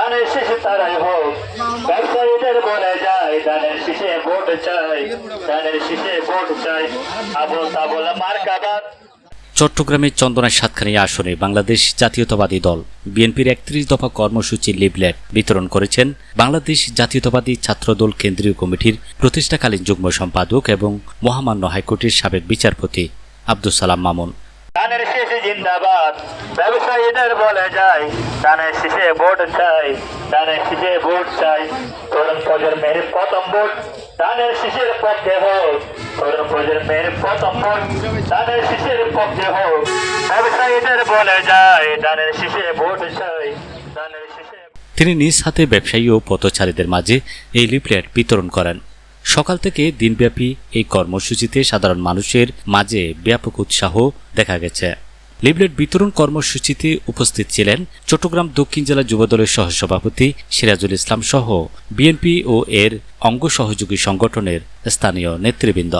দানের শেষে তারাই হোক। ব্যবসায়ীদের বলে যায়, দানের শেষে ভোট চাই, দানের শেষে ভোট চাই। আবল তাবল মার্কাবাদ। চট্টগ্রামের চন্দনায় সাতখানিয়া আসনে বাংলাদেশ জাতীয়তাবাদী দল, বিএনপির একত্রিশ দফা কর্মসূচি লিভলেট বিতরণ করেছেন বাংলাদেশ জাতীয়তাবাদী ছাত্রদল কেন্দ্রীয় কমিটির প্রতিষ্ঠাকালীন যুগ্ম সম্পাদক এবং মহামান্য হাইকোর্টের সাবেক বিচারপতি আব্দুল সালাম মামুন। শেষে জিন্দাবাদ। ব্যবসায়ীদের বলে যায় দানের শেষে ভোট চাই দানের শেষে ভোট চাই, তরুণ প্রজন্মের প্রথম ভোট দানের শেষের পক্ষে হোক তরুণ প্রজন্মের প্রথম ভোট দানের শেষের পক্ষে হোক ব্যবসায়ীদের বলে যায় দানের শেষে ভোট চাই দানের শেষে তিনি নিজ হাতে ব্যবসায়ী ও পথচারীদের মাঝে এই লিফলেট বিতরণ করেন। সকাল থেকে দিনব্যাপী এই কর্মসূচিতে সাধারণ মানুষের মাঝে ব্যাপক উৎসাহ দেখা গেছে। লিফলেট বিতরণ কর্মসূচিতে উপস্থিত ছিলেন চট্টগ্রাম দক্ষিণ জেলা যুবদলের সহসভাপতি সিরাজুল ইসলাম সহ বিএনপি ও এর অঙ্গ সহযোগী সংগঠনের স্থানীয় নেতৃবৃন্দ।